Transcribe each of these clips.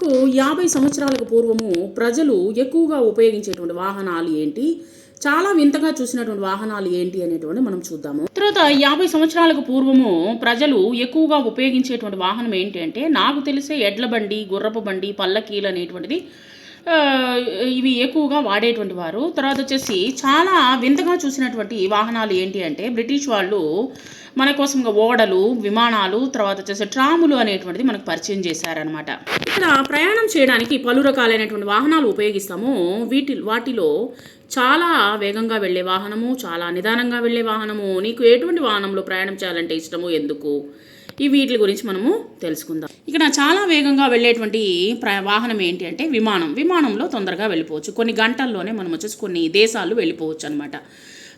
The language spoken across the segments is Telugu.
మనకు యాభై సంవత్సరాలకు పూర్వము ప్రజలు ఎక్కువగా ఉపయోగించేటువంటి వాహనాలు ఏంటి? చాలా వింతగా చూసినటువంటి వాహనాలు ఏంటి అనేటువంటి మనం చూద్దాము. తర్వాత యాభై సంవత్సరాలకు పూర్వము ప్రజలు ఎక్కువగా ఉపయోగించేటువంటి వాహనం ఏంటి అంటే నాకు తెలిసే ఎడ్ల బండి గుర్రపు బండి పల్లకీలు అనేటువంటిది ఇవి ఎక్కువగా వాడేటువంటి వారు. తర్వాత వచ్చేసి చాలా వింతగా చూసినటువంటి వాహనాలు ఏంటి అంటే బ్రిటిష్ వాళ్ళు మన కోసంగా ఓడలు విమానాలు తర్వాత వచ్చేసి ట్రాములు అనేటువంటిది మనకు పరిచయం చేశారనమాట ఇక్కడ ప్రయాణం చేయడానికి పలు రకాలైనటువంటి వాహనాలు ఉపయోగిస్తాము. వీటి వాటిలో చాలా వేగంగా వెళ్ళే వాహనము చాలా నిదానంగా వెళ్ళే వాహనము నీకు ఎటువంటి వాహనంలో ప్రయాణం చేయాలంటే ఇష్టము? ఎందుకు? ఈ వీటి గురించి మనము తెలుసుకుందాం. ఇక్కడ చాలా వేగంగా వెళ్ళేటువంటి ప్ర వాహనం ఏంటి అంటే విమానం. విమానంలో తొందరగా వెళ్ళిపోవచ్చు. కొన్ని గంటల్లోనే మనం వచ్చేసి కొన్ని దేశాలు వెళ్ళిపోవచ్చు అనమాట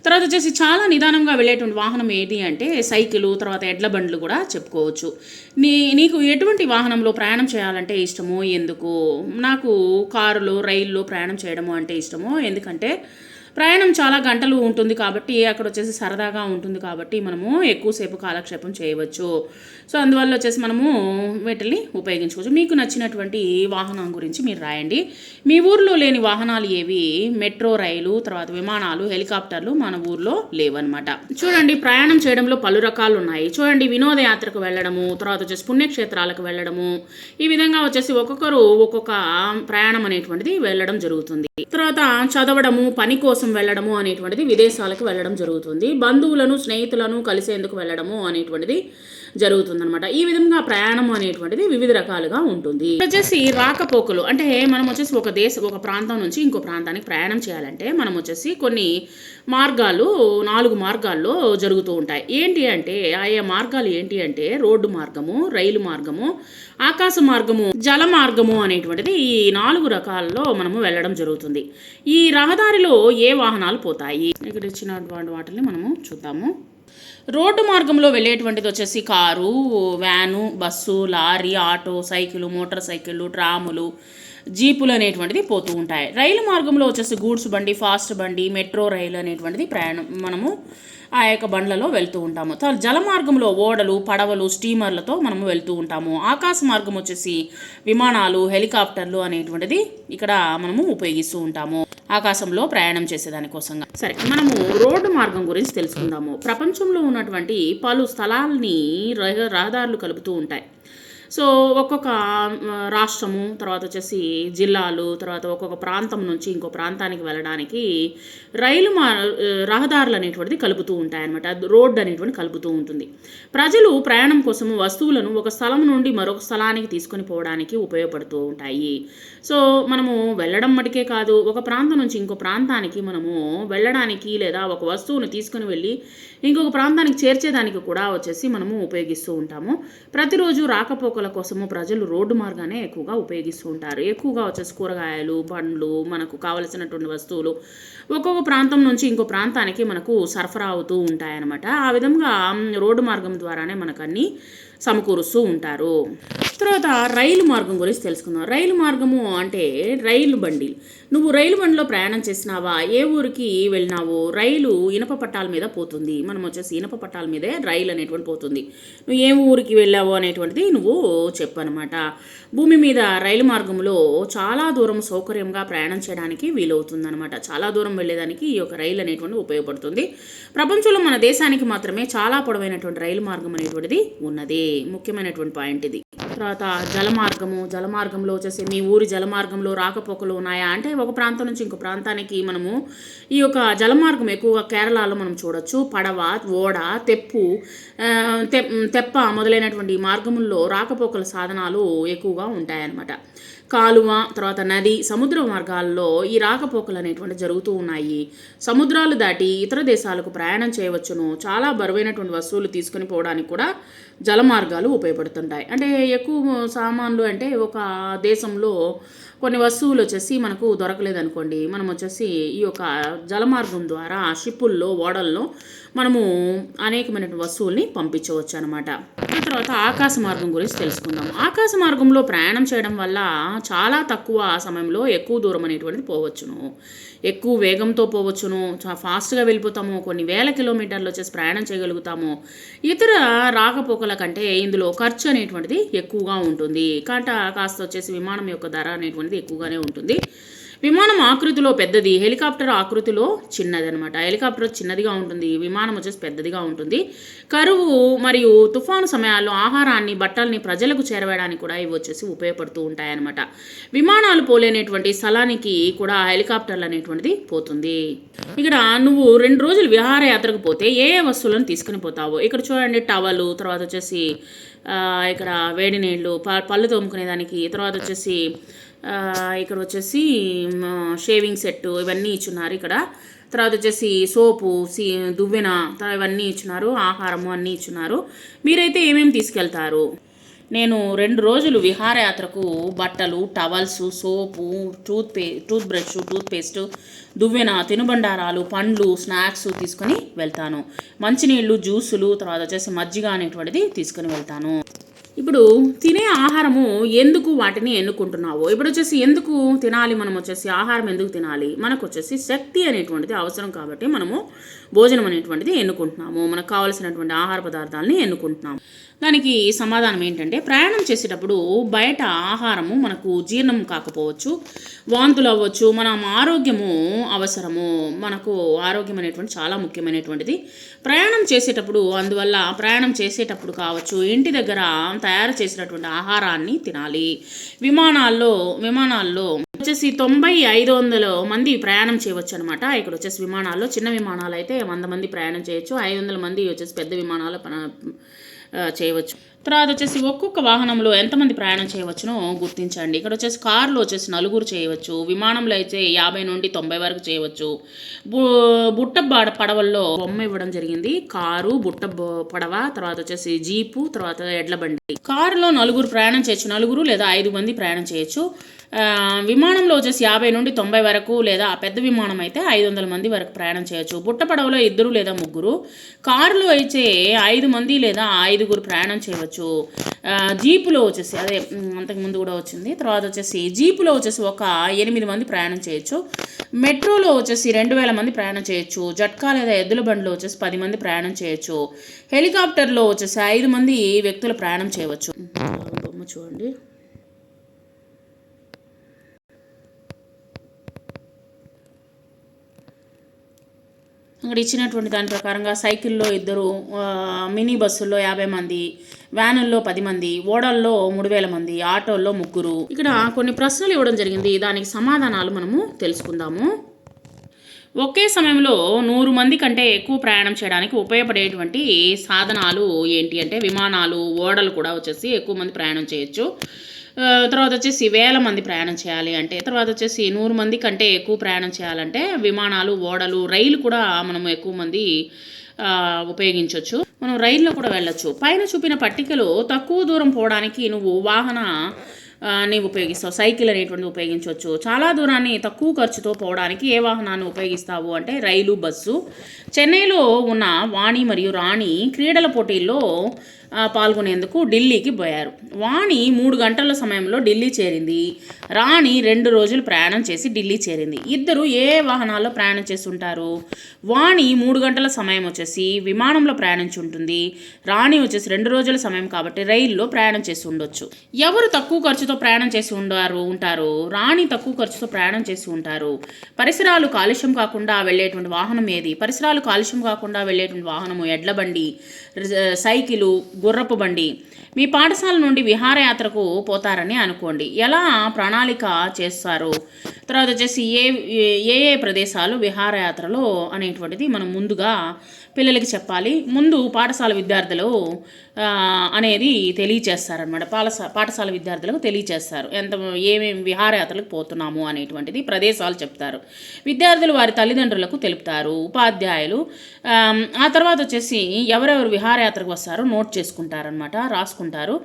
తర్వాత వచ్చేసి చాలా నిదానంగా వెళ్ళేటువంటి వాహనం ఏంటి అంటే సైకిల్ తర్వాత ఎడ్ల బండ్లు కూడా చెప్పుకోవచ్చు. నీ నీకు ఎటువంటి వాహనంలో ప్రయాణం చేయాలంటే ఇష్టము ఎందుకు? నాకు కారులో రైల్లో ప్రయాణం చేయడము అంటే ఇష్టము ఎందుకంటే ప్రయాణం చాలా గంటలు ఉంటుంది కాబట్టి అక్కడ వచ్చేసి సరదాగా ఉంటుంది కాబట్టి మనము ఎక్కువసేపు కాలక్షేపం చేయవచ్చు. సో అందువల్ల వచ్చేసి మనము వీటిని ఉపయోగించుకోవచ్చు. మీకు నచ్చినటువంటి వాహనం గురించి మీరు రాయండి. మీ ఊర్లో లేని వాహనాలు ఏవి? మెట్రో రైలు తర్వాత విమానాలు హెలికాప్టర్లు మన ఊర్లో లేవన్నమాట. చూడండి ప్రయాణం చేయడంలో పలు రకాలు ఉన్నాయి. చూడండి వినోదయాత్రకు వెళ్ళడము తర్వాత వచ్చేసి పుణ్యక్షేత్రాలకు వెళ్ళడము. ఈ విధంగా వచ్చేసి ఒక్కొక్కరు ఒక్కొక్క ప్రయాణం అనేటువంటిది వెళ్ళడం జరుగుతుంది. తర్వాత చదవడము పని కోసం వెళ్ళడము అనేటువంటిది విదేశాలకు వెళ్ళడం జరుగుతుంది. బంధువులను స్నేహితులను కలిసేందుకు వెళ్ళడము అనేటువంటిది జరుగుతుందన్నమాట. ఈ విధంగా ప్రయాణం అనేటువంటిది వివిధ రకాలుగా ఉంటుంది. ఇక్కడ వచ్చేసి రాకపోకలు అంటే మనం వచ్చేసి ఒక దేశ ఒక ప్రాంతం నుంచి ఇంకో ప్రాంతానికి ప్రయాణం చేయాలంటే మనం వచ్చేసి కొన్ని మార్గాలు నాలుగు మార్గాల్లో జరుగుతూ ఉంటాయి. ఏంటి అంటే ఆయా మార్గాలు ఏంటి అంటే రోడ్డు మార్గము రైలు మార్గము ఆకాశ మార్గము జల మార్గము అనేటువంటిది ఈ నాలుగు రకాల్లో మనము వెళ్ళడం జరుగుతుంది. ఈ రహదారిలో ఏ వాహనాలు పోతాయి? ఇక్కడ ఇచ్చినటువంటి వాటిని మనము చూద్దాము. రోడ్డు మార్గంలో వెళ్ళేటువంటిది వచ్చేసి car van bus lorry auto cycle motor సైకిళ్ళు ట్రాములు జీపులు అనేటువంటిది పోతూ ఉంటాయి. రైలు మార్గంలో వచ్చేసి గూడ్స్ బండి ఫాస్ట్ బండి మెట్రో రైలు అనేటువంటిది ప్రయాణం మనము ఆ యొక్క బండ్లలో వెళ్తూ ఉంటాము. తర్వాత జల మార్గంలో ఓడలు పడవలు స్టీమర్లతో మనము వెళ్తూ ఉంటాము. ఆకాశ మార్గం వచ్చేసి విమానాలు హెలికాప్టర్లు అనేటువంటిది ఇక్కడ మనము ఉపయోగిస్తూ ఉంటాము. ఆకాశంలో ప్రయాణం చేసేదానికోసంగా సరే మనము రోడ్డు మార్గం గురించి తెలుసుకుందాము. ప్రపంచంలో ఉన్నటువంటి పలు స్థలాల్ని రహదారులు కలుపుతూ ఉంటాయి. సో ఒక్కొక్క రాష్ట్రము తర్వాత వచ్చేసి జిల్లాలు తర్వాత ఒక్కొక్క ప్రాంతం నుంచి ఇంకో ప్రాంతానికి వెళ్ళడానికి రైలు మా రహదారులు అనేటువంటిది కలుపుతూ ఉంటాయన్నమాట. రోడ్డు అనేటువంటి కలుపుతూ ఉంటుంది. ప్రజలు ప్రయాణం కోసము వస్తువులను ఒక స్థలం నుండి మరొక స్థలానికి తీసుకొని పోవడానికి ఉపయోగపడుతూ ఉంటాయి. సో మనము వెళ్ళడం మటుకే కాదు ఒక ప్రాంతం నుంచి ఇంకో ప్రాంతానికి మనము వెళ్ళడానికి లేదా ఒక వస్తువును తీసుకొని వెళ్ళి ఇంకొక ప్రాంతానికి చేర్చేదానికి కూడా వచ్చేసి మనము ఉపయోగిస్తూ ఉంటాము. ప్రతిరోజు రాకపోక కోసము ప్రజలు రోడ్డు మార్గానే ఎక్కువగా ఉపయోగిస్తూ ఉంటారు. ఎక్కువగా వచ్చేసి కూరగాయలు పండ్లు మనకు కావలసినటువంటి వస్తువులు ఒక్కొక్క ప్రాంతం నుంచి ఇంకో ప్రాంతానికి మనకు సరఫరా అవుతూ ఉంటాయన్నమాట. ఆ విధంగా రోడ్డు మార్గం ద్వారానే మనకు అన్నీ సమకూరుస్తూ ఉంటారు. తర్వాత రైలు మార్గం గురించి తెలుసుకుందాం. రైలు మార్గము అంటే రైలు బండి. నువ్వు రైలు బండిలో ప్రయాణం చేసినావా? ఏ ఊరికి వెళ్ళినావు? రైలు ఇనప పట్టాల మీద పోతుంది. మనం వచ్చేసి ఇనప పట్టాల మీదే రైలు అనేటువంటి పోతుంది. నువ్వు ఏ ఊరికి వెళ్ళావు అనేటువంటిది నువ్వు చెప్పనమాట. భూమి మీద రైలు మార్గంలో చాలా దూరం సౌకర్యంగా ప్రయాణం చేయడానికి వీలవుతుందనమాట చాలా దూరం వెళ్ళేదానికి ఈ యొక్క రైలు అనేటువంటి ఉపయోగపడుతుంది. ప్రపంచంలో మన దేశానికి మాత్రమే చాలా పొడవైనటువంటి రైలు మార్గం అనేటువంటిది ఉన్నది. ముఖ్యమైనటువంటి పాయింట్ ఇది. తర్వాత జలమార్గము జలమార్గంలో వచ్చేసి మీ ఊరి జలమార్గంలో రాకపోకలు ఉన్నాయా? అంటే ఒక ప్రాంతం నుంచి ఇంకో ప్రాంతానికి మనము ఈ యొక్క జలమార్గం ఎక్కువగా కేరళలో మనం చూడొచ్చు. పడవ ఓడ తెప్పు తెప్ప మొదలైనటువంటి మార్గముల్లో రాకపోకల సాధనాలు ఎక్కువగా ఉంటాయన్నమాట. కాలువ తర్వాత నది సముద్ర మార్గాల్లో ఈ రాకపోకలు అనేటువంటి జరుగుతూ ఉన్నాయి. సముద్రాలు దాటి ఇతర దేశాలకు ప్రయాణం చేయవచ్చును. చాలా బరువైనటువంటి వస్తువులు తీసుకొని పోవడానికి కూడా జల మార్గాలు ఉపయోగపడుతుంటాయి. అంటే ఎక్కువ సామాన్లు అంటే ఒక దేశంలో కొన్ని వస్తువులు వచ్చేసి మనకు దొరకలేదు అనుకోండి మనం వచ్చేసి ఈ యొక్క జలమార్గం ద్వారా షిప్పుల్లో ఓడల్లో మనము అనేకమైన వస్తువుల్ని పంపించవచ్చు అనమాట తర్వాత ఆకాశ మార్గం గురించి తెలుసుకుందాం. ఆకాశ మార్గంలో ప్రయాణం చేయడం వల్ల చాలా తక్కువ సమయంలో ఎక్కువ దూరం అనేటువంటిది పోవచ్చును. ఎక్కువ వేగంతో పోవచ్చును. చాలా ఫాస్ట్గా వెళ్ళిపోతాము. కొన్ని వేల కిలోమీటర్లు వచ్చేసి ప్రయాణం చేయగలుగుతాము. ఇతర రాకపోకల కంటే ఇందులో ఖర్చు అనేటువంటిది ఎక్కువగా ఉంటుంది. కాట కాస్త వచ్చేసి విమానం యొక్క ధర అనేటువంటిది ఎక్కువగానే ఉంటుంది. విమానం ఆకృతిలో పెద్దది హెలికాప్టర్ ఆకృతిలో చిన్నది అనమాట హెలికాప్టర్ చిన్నదిగా ఉంటుంది విమానం వచ్చేసి పెద్దదిగా ఉంటుంది. కరువు మరియు తుఫాను సమయాల్లో ఆహారాన్ని బట్టల్ని ప్రజలకు చేరవేయడానికి కూడా ఇవి వచ్చేసి ఉపయోగపడుతూ ఉంటాయన్నమాట. విమానాలు పోలేనటువంటి స్థలానికి కూడా హెలికాప్టర్లు అనేటువంటిది పోతుంది. ఇక్కడ నువ్వు రెండు రోజులు విహారయాత్రకు పోతే ఏ ఏ వస్తువులను తీసుకుని పోతావు? ఇక్కడ చూడండి టవలు తర్వాత వచ్చేసి ఇక్కడ వేడి నీళ్ళు ప- పళ్ళు తోముకునే దానికి తర్వాత వచ్చేసి ఇక్కడ వచ్చేసి షేవింగ్ సెట్ ఇవన్నీ ఇచ్చున్నారు ఇక్కడ. తర్వాత వచ్చేసి సోపు సీ దువ్వెన ఇవన్నీ ఇచ్చున్నారు ఆహారము అన్నీ ఇచ్చున్నారు. మీరైతే ఏమేమి తీసుకెళ్తారు? నేను రెండు రోజులు విహారయాత్రకు బట్టలు టవల్స్ సోపు టూత్ పే టూత్ బ్రష్ టూత్ పేస్ట్ దువ్వెన తినుబండారాలు పండ్లు స్నాక్స్ తీసుకొని వెళ్తాను. మంచినీళ్ళు జ్యూసులు తర్వాత వచ్చేసి మజ్జిగ అనేటువంటిది తీసుకొని వెళ్తాను. ఇప్పుడు తినే ఆహారము ఎందుకు వాటిని ఎన్నుకుంటున్నావో? ఇప్పుడు వచ్చేసి ఎందుకు తినాలి మనం వచ్చేసి? ఆహారం ఎందుకు తినాలి? మనకు వచ్చేసి శక్తి అనేటువంటిది అవసరం కాబట్టి మనము భోజనం అనేటువంటిది ఎన్నుకుంటున్నాము. మనకు కావలసినటువంటి ఆహార పదార్థాలని ఎన్నుకుంటున్నాము. దానికి సమాధానం ఏంటంటే ప్రయాణం చేసేటప్పుడు బయట ఆహారము మనకు జీర్ణం కాకపోవచ్చు వాంతులు అవ్వచ్చు మనం ఆరోగ్యము అవసరము. మనకు ఆరోగ్యం అనేటువంటి చాలా ముఖ్యమైనటువంటిది. ప్రయాణం చేసేటప్పుడు అందువల్ల ప్రయాణం చేసేటప్పుడు కావచ్చు ఇంటి దగ్గర తయారు చేసినటువంటి ఆహారాన్ని తినాలి. విమానాల్లో విమానాల్లో వచ్చేసి తొంభై ఐదు వందల మంది ప్రయాణం చేయవచ్చు అనమాట ఇక్కడ వచ్చేసి విమానాల్లో చిన్న విమానాలు అయితే వంద మంది ప్రయాణం చేయొచ్చు. ఐదు వందల మంది వచ్చేసి పెద్ద విమానాలు చేయవచ్చు. తర్వాత వచ్చేసి ఒక్కొక్క వాహనంలో ఎంతమంది ప్రయాణం చేయవచ్చునో గుర్తించండి. ఇక్కడ వచ్చేసి కారులో వచ్చేసి నలుగురు చేయవచ్చు. విమానంలో అయితే యాభై నుండి తొంభై వరకు చేయవచ్చు. బు బుట్ట పడవల్లో బొమ్మ ఇవ్వడం జరిగింది. కారు బుట్ట పడవ తర్వాత వచ్చేసి జీపు తర్వాత ఎడ్ల బండి. కారులో నలుగురు ప్రయాణం చేయొచ్చు. నలుగురు లేదా ఐదు మంది ప్రయాణం చేయొచ్చు. విమానంలో వచ్చేసి యాభై నుండి తొంభై వరకు లేదా పెద్ద విమానం అయితే ఐదు వందల మంది వరకు ప్రయాణం చేయొచ్చు. బుట్ట పడవలో ఇద్దరు లేదా ముగ్గురు. కారులో అయితే ఐదు మంది లేదా ఐదుగురు ప్రయాణం చేయవచ్చు. ఆ, జీపులో వచ్చేసి అదే అంతకుముందు కూడా వచ్చింది. తర్వాత వచ్చేసి జీపులో వచ్చేసి ఒక ఎనిమిది మంది ప్రయాణం చేయొచ్చు. మెట్రోలో వచ్చేసి రెండు వేల మంది ప్రయాణం చేయొచ్చు. జట్కా లేదా ఎద్దుల బండిలో వచ్చేసి పది మంది ప్రయాణం చేయొచ్చు. హెలికాప్టర్లో వచ్చేసి ఐదు మంది వ్యక్తులు ప్రయాణం చేయవచ్చు. బొమ్మ చూడండి. అక్కడ ఇచ్చినటువంటి దాని ప్రకారంగా సైకిల్లో ఇద్దరు మినీ బస్సుల్లో యాభై మంది వ్యానుల్లో పది మంది ఓడల్లో మూడు వేల మంది ఆటోల్లో ముగ్గురు. ఇక్కడ కొన్ని ప్రశ్నలు ఇవ్వడం జరిగింది. దానికి సమాధానాలు మనము తెలుసుకుందాము. ఒకే సమయంలో నూరు మంది కంటే ఎక్కువ ప్రయాణం చేయడానికి ఉపయోగపడేటువంటి సాధనాలు ఏంటి అంటే విమానాలు ఓడలు కూడా వచ్చేసి ఎక్కువ మంది ప్రయాణం చేయొచ్చు. తర్వాత వచ్చేసి వేల మంది ప్రయాణం చేయాలి అంటే తర్వాత వచ్చేసి నూరు మంది కంటే ఎక్కువ ప్రయాణం చేయాలంటే విమానాలు ఓడలు రైలు కూడా మనం ఎక్కువ మంది ఉపయోగించవచ్చు మనం రైల్లో కూడా వెళ్ళొచ్చు. పైన చూపిన పట్టికలో తక్కువ దూరం పోవడానికి నువ్వు వాహన ని ఉపయోగిస్తావు. సైకిల్ అనేటువంటిది ఉపయోగించవచ్చు చాలా దూరాన్ని తక్కువ ఖర్చుతో పోవడానికి ఏ వాహనాన్ని ఉపయోగిస్తావు అంటే రైలు బస్సు. చెన్నైలో ఉన్న వాణి మరియు రాణి క్రీడల పోటీల్లో పాల్గొనేందుకు ఢిల్లీకి పోయారు. వాణి మూడు గంటల సమయంలో ఢిల్లీ చేరింది. రాణి రెండు రోజులు ప్రయాణం చేసి ఢిల్లీ చేరింది. ఇద్దరు ఏ వాహనాల్లో ప్రయాణం చేస్తుంటారు? వాణి మూడు గంటల సమయం వచ్చేసి విమానంలో ప్రయాణించి ఉంటుంది. రాణి వచ్చేసి రెండు రోజుల సమయం కాబట్టి రైల్లో ప్రయాణం చేసి ఉండొచ్చు. ఎవరు తక్కువ ఖర్చుతో ప్రయాణం చేసి ఉండారు ఉంటారు? రాణి తక్కువ ఖర్చుతో ప్రయాణం చేసి ఉంటారు. పరిసరాలు కాలుష్యం కాకుండా వెళ్ళేటువంటి వాహనం ఏది? పరిసరాలు కాలుష్యం కాకుండా వెళ్ళేటువంటి వాహనము ఎడ్ల బండి సైకిలు గుర్రపు బండి. మీ పాఠశాల నుండి విహారయాత్రకు పోతారని అనుకోండి. ఎలా ప్రణాళిక చేస్తారు? తర్వాత వచ్చేసి ఏ ఏ ఏ ప్రదేశాలు విహారయాత్రలో అనేటువంటిది మనం ముందుగా పిల్లలకి చెప్పాలి. ముందు పాఠశాల విద్యార్థులు అనేది తెలియచేస్తారనమాట పాఠశా పాఠశాల విద్యార్థులకు తెలియచేస్తారు. ఎంత ఏమేమి విహారయాత్రలకు పోతున్నాము అనేటువంటిది ప్రదేశాలు చెప్తారు. విద్యార్థులు వారి తల్లిదండ్రులకు తెలుపుతారు. ఉపాధ్యాయులు ఆ తర్వాత వచ్చేసి ఎవరెవరు విహారయాత్రకు వస్తారో నోట్ చేసుకుంటారనమాట రాసుకుంటారు.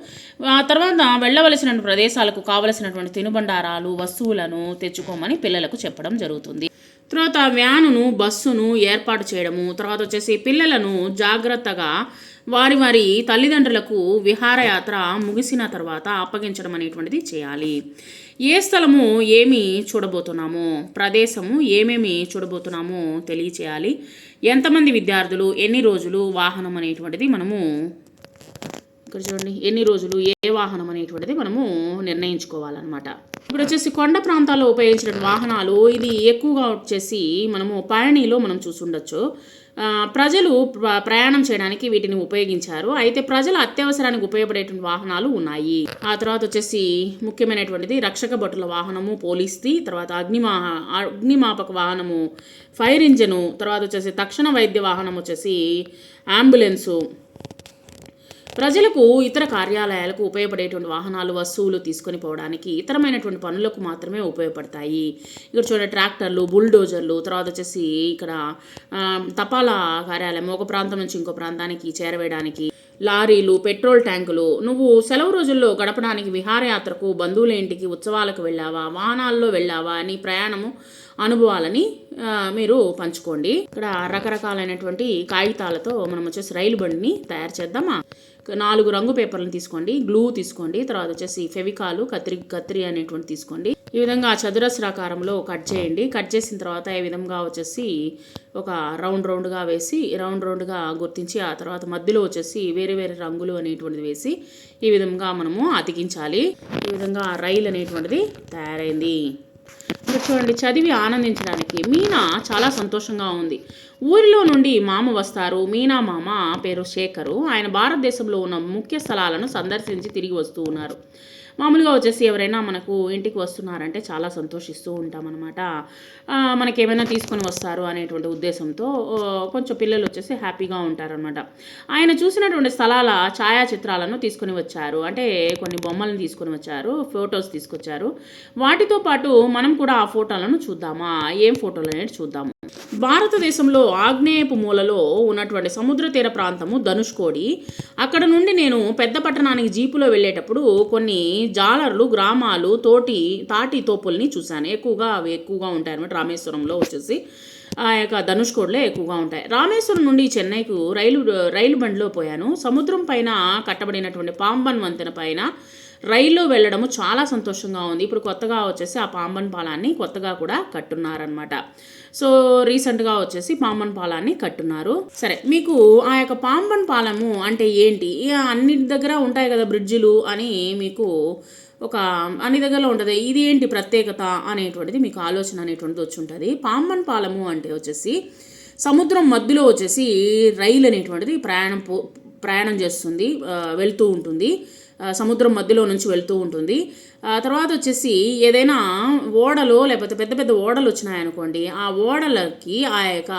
ఆ తర్వాత వెళ్ళవలసిన ప్రదేశాలకు కావలసినటువంటి తినుబండారాలు వస్తువులను తెచ్చుకోమని పిల్లలకు చెప్పడం జరుగుతుంది. తర్వాత వ్యానును బస్సును ఏర్పాటు చేయడము తర్వాత వచ్చేసి పిల్లలను జాగ్రత్తగా వారి వారి తల్లిదండ్రులకు విహారయాత్ర ముగిసిన తర్వాత అప్పగించడం అనేటువంటిది చేయాలి. ఏ స్థలము ఏమి చూడబోతున్నామో ప్రదేశము ఏమేమి చూడబోతున్నామో తెలియచేయాలి. ఎంతమంది విద్యార్థులు ఎన్ని రోజులు వాహనం అనేటువంటిది మనము ఇక్కడ చూడండి ఎన్ని రోజులు ఏ వాహనం అనేటువంటిది మనము నిర్ణయించుకోవాలన్నమాట. ఇప్పుడు వచ్చేసి కొండ ప్రాంతాల్లో ఉపయోగించిన వాహనాలు ఇది ఎక్కువగా వచ్చేసి మనము పళనిలో మనం చూసుండొచ్చు ప్రజలు ప్రయాణం చేయడానికి వీటిని ఉపయోగించారు. అయితే ప్రజలు అత్యవసరానికి ఉపయోగపడేటువంటి వాహనాలు ఉన్నాయి. ఆ తర్వాత వచ్చేసి ముఖ్యమైనటువంటిది రక్షక భటుల వాహనము పోలీస్ది తర్వాత అగ్నిమా అగ్నిమాపక వాహనము ఫైర్ ఇంజను తర్వాత వచ్చేసి తక్షణ వైద్య వాహనం వచ్చేసి అంబులెన్సు ప్రజలకు ఇతర కార్యాలయాలకు ఉపయోగపడేటువంటి వాహనాలు వస్తువులు తీసుకొని పోవడానికి ఇతరమైనటువంటి పనులకు మాత్రమే ఉపయోగపడతాయి. ఇక్కడ చూడండి ట్రాక్టర్లు బుల్డోజర్లు తర్వాత వచ్చేసి ఇక్కడ తపాలా కార్యాలయం ఒక ప్రాంతం నుంచి ఇంకో ప్రాంతానికి చేరవేయడానికి లారీలు పెట్రోల్ ట్యాంకులు. నువ్వు సెలవు రోజుల్లో గడపడానికి విహారయాత్రకు బంధువుల ఇంటికి ఉత్సవాలకు వెళ్ళావా? వాహనాల్లో వెళ్ళావా? అని ప్రయాణము అనుభవాలని మీరు పంచుకోండి. ఇక్కడ రకరకాలైనటువంటి కాగితాలతో మనం వచ్చేసి రైలు బండిని తయారు చేద్దామా? నాలుగు రంగు పేపర్లను తీసుకోండి. గ్లూ తీసుకోండి. తర్వాత వచ్చేసి ఫెవికాలు కత్రి కత్రి అనేటువంటి తీసుకోండి. ఈ విధంగా చతురస్రాకారంలో కట్ చేయండి. కట్ చేసిన తర్వాత ఈ విధంగా వచ్చేసి ఒక రౌండ్ రౌండ్గా వేసి రౌండ్ రౌండ్గా గుర్తించి ఆ తర్వాత మధ్యలో వచ్చేసి వేరే వేరే రంగులు అనేటువంటిది వేసి ఈ విధంగా మనము అతికించాలి. ఈ విధంగా రైలు అనేటువంటిది తయారైంది. చూడండి చదివి ఆనందించడానికి మీనా చాలా సంతోషంగా ఉంది. ఊరిలో నుండి మామ వస్తారు. మీనా మామ పేరు శేఖరు. ఆయన భారతదేశంలో ఉన్న ముఖ్య స్థలాలను సందర్శించి తిరిగి వస్తూ ఉన్నారు. మామూలుగా వచ్చేసి ఎవరైనా మనకు ఇంటికి వస్తున్నారంటే చాలా సంతోషిస్తూ ఉంటామన్నమాట. మనకి ఏమైనా తీసుకొని వస్తారు అనేటువంటి ఉద్దేశంతో కొంచెం పిల్లలు వచ్చేసి హ్యాపీగా ఉంటారనమాట ఆయన చూసినటువంటి స్థలాల ఛాయాచిత్రాలను తీసుకొని వచ్చారు. అంటే కొన్ని బొమ్మలను తీసుకొని వచ్చారు ఫొటోస్ తీసుకొచ్చారు. వాటితో పాటు మనం కూడా ఆ ఫోటోలను చూద్దామా? ఏం ఫోటోలు అనేది చూద్దాము. భారతదేశంలో ఆగ్నేయపు మూలలో ఉన్నటువంటి సముద్ర తీర ప్రాంతము ధనుష్కోడి. అక్కడ నుండి నేను పెద్ద పట్టణానికి జీపులో వెళ్ళేటప్పుడు కొన్ని జాలర్లు గ్రామాలు తోటి తాటి తోపుల్ని చూశాను. ఎక్కువగా అవి ఎక్కువగా ఉంటాయి అనమాట రామేశ్వరంలో వచ్చేసి ఆ యొక్క ధనుష్కోడ్లో ఎక్కువగా ఉంటాయి. రామేశ్వరం నుండి చెన్నైకు రైలు రైలు బండిలో పోయాను. సముద్రం పైన కట్టబడినటువంటి పాంబన్ వంతెన పైన రైల్లో వెళ్ళడము చాలా సంతోషంగా ఉంది. ఇప్పుడు కొత్తగా వచ్చేసి ఆ పాంబన్ పాలాన్ని కొత్తగా కూడా కట్టున్నారనమాట సో రీసెంట్గా వచ్చేసి పాంబన్ పాలాన్ని కట్టున్నారు. సరే మీకు ఆ యొక్క పాంబన్ పాలము అంటే ఏంటి? అన్నిటి దగ్గర ఉంటాయి కదా బ్రిడ్జిలు అని మీకు ఒక అన్ని దగ్గరలో ఉంటుంది. ఇది ఏంటి ప్రత్యేకత అనేటువంటిది మీకు ఆలోచన అనేటువంటిది వచ్చి ఉంటుంది. పాంబన్ పాలము అంటే వచ్చేసి సముద్రం మధ్యలో వచ్చేసి రైలు అనేటువంటిది ప్రయాణం ప్రయాణం చేస్తుంది వెళ్తూ ఉంటుంది. సముద్రం మధ్యలో నుంచి వెళ్తూ ఉంటుంది. తర్వాత వచ్చేసి ఏదైనా ఓడలు లేకపోతే పెద్ద పెద్ద ఓడలు వచ్చినాయనుకోండి ఆ ఓడలకి ఆ యొక్క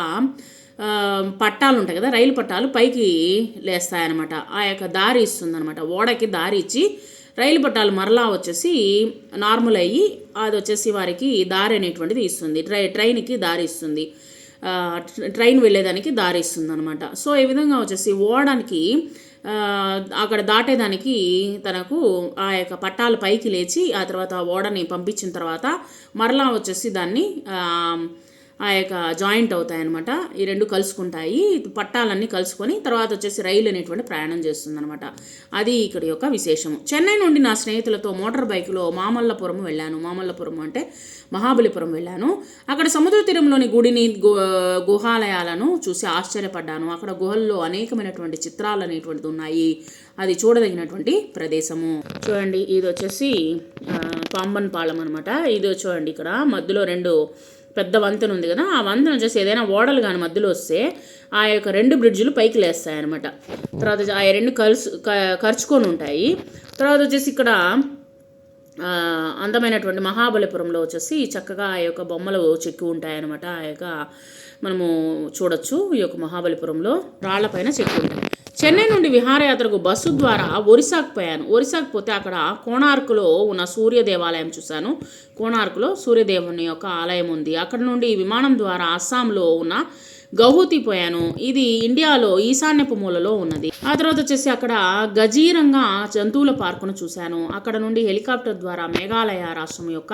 పట్టాలు ఉంటాయి కదా రైలు పట్టాలు పైకి లేస్తాయన్నమాట. ఆ యొక్క దారి ఇస్తుందన్నమాట. ఓడకి దారి ఇచ్చి రైలు పట్టాలు మరలా వచ్చేసి నార్మల్ అయ్యి అది వచ్చేసి వారికి దారి అనేటువంటిది ఇస్తుంది. ట్రై ట్రైన్కి దారి ఇస్తుంది. ట్రైన్ వెళ్ళేదానికి దారి ఇస్తుంది అనమాట సో ఈ విధంగా వచ్చేసి ఓడానికి అక్కడ దాటేదానికి తనకు ఆ యొక్క పట్టాలు పైకి లేచి ఆ తర్వాత ఓడని పంపించిన తర్వాత మరలా వచ్చేసి దాన్ని ఆ, యొక్క జాయింట్ అవుతాయి అనమాట ఈ రెండు కలుసుకుంటాయి. పట్టాలన్నీ కలుసుకొని తర్వాత వచ్చేసి రైలు అనేటువంటి ప్రయాణం చేస్తుందనమాట అది ఇక్కడ యొక్క విశేషము. చెన్నై నుండి నా స్నేహితులతో మోటార్ బైక్లో మామల్లపురం వెళ్ళాను. మామల్లపురం అంటే మహాబలిపురం వెళ్ళాను. అక్కడ సముద్ర తీరంలోని గుడిని గు గుహాలయాలను చూసి ఆశ్చర్యపడ్డాను. అక్కడ గుహల్లో అనేకమైనటువంటి చిత్రాలు అనేటువంటిది ఉన్నాయి. అది చూడదగినటువంటి ప్రదేశము. చూడండి ఇది వచ్చేసి పాంబన్ పాలెం అనమాట ఇది చూడండి ఇక్కడ మధ్యలో రెండు పెద్ద వంతెన ఉంది కదా ఆ వంతెన వచ్చేసి ఏదైనా ఓడలు కానీ మధ్యలో వస్తే ఆ యొక్క రెండు బ్రిడ్జిలు పైకి లేస్తాయి అనమాట తర్వాత ఆ రెండు కలుసు క- ఖర్చుకొని ఉంటాయి. తర్వాత వచ్చేసి ఇక్కడ అందమైనటువంటి మహాబలిపురంలో వచ్చేసి చక్కగా ఆ యొక్క బొమ్మలు చెక్కి ఉంటాయన్నమాట. ఆ యొక్క మనము చూడొచ్చు ఈ యొక్క మహాబలిపురంలో రాళ్ళపైన చెక్కి ఉంటాయి. చెన్నై నుండి విహారయాత్రకు బస్సు ద్వారా ఒరిస్సాకు పోయాను. ఒరిస్సాకు పోతే అక్కడ కోణార్కులో ఉన్న సూర్య దేవాలయం చూశాను. కోణార్కులో సూర్యదేవుని యొక్క ఆలయం ఉంది. అక్కడ నుండి విమానం ద్వారా అస్సాంలో ఉన్న గౌహతి పోయాను ఇది ఇండియాలో ఈశాన్యపు మూలలో ఉన్నది. ఆ తర్వాత వచ్చేసి అక్కడ గజీరంగా జంతువుల పార్కును చూశాను. అక్కడ నుండి హెలికాప్టర్ ద్వారా మేఘాలయ రాష్ట్రం యొక్క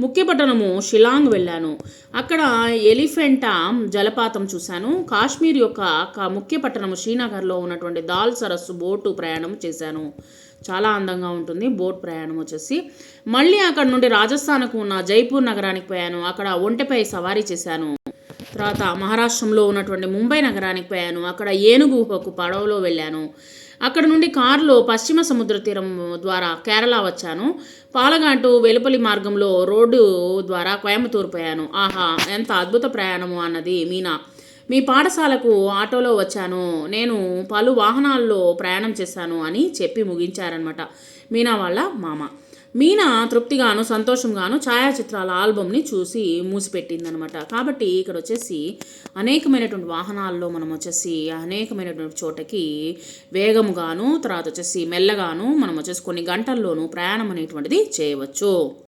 ముఖ్య పట్టణము షిలాంగ్ వెళ్ళాను. అక్కడ ఎలిఫెంటా జలపాతం చూశాను. కాశ్మీర్ యొక్క ముఖ్య పట్టణము శ్రీనగర్లో ఉన్నటువంటి దాల్ సరస్సు బోటు ప్రయాణం చేశాను. చాలా అందంగా ఉంటుంది బోట్ ప్రయాణం వచ్చేసి. మళ్ళీ అక్కడ నుండి రాజస్థాన్కు ఉన్న జైపూర్ నగరానికి పోయాను. అక్కడ ఒంటెపై సవారీ చేశాను. తర్వాత మహారాష్ట్రంలో ఉన్నటువంటి ముంబై నగరానికి పోయాను. అక్కడ ఏనుగు పడవలో వెళ్ళాను. అక్కడ నుండి కారులో పశ్చిమ సముద్ర తీరం ద్వారా కేరళ వచ్చాను. పాలగాటు వెలుపలి మార్గంలో రోడ్డు ద్వారా కోయంబత్తూరు పోయాను. ఆహా ఎంత అద్భుత ప్రయాణము అన్నది మీనా. మీ పాఠశాలకు ఆటోలో వచ్చాను. నేను పలు వాహనాల్లో ప్రయాణం చేశాను అని చెప్పి ముగించారనమాట మీనా వాళ్ళ మామ. మీనా తృప్తిగాను సంతోషంగాను ఛాయాచిత్రాల ఆల్బమ్ని చూసి మూసిపెట్టిందనమాట. కాబట్టి ఇక్కడ వచ్చేసి అనేకమైనటువంటి వాహనాల్లో మనం వచ్చేసి అనేకమైనటువంటి చోటకి వేగముగాను తర్వాత వచ్చేసి మెల్లగాను మనం వచ్చేసి కొన్ని గంటల్లోనూ ప్రయాణం అనేటువంటిది చేయవచ్చు.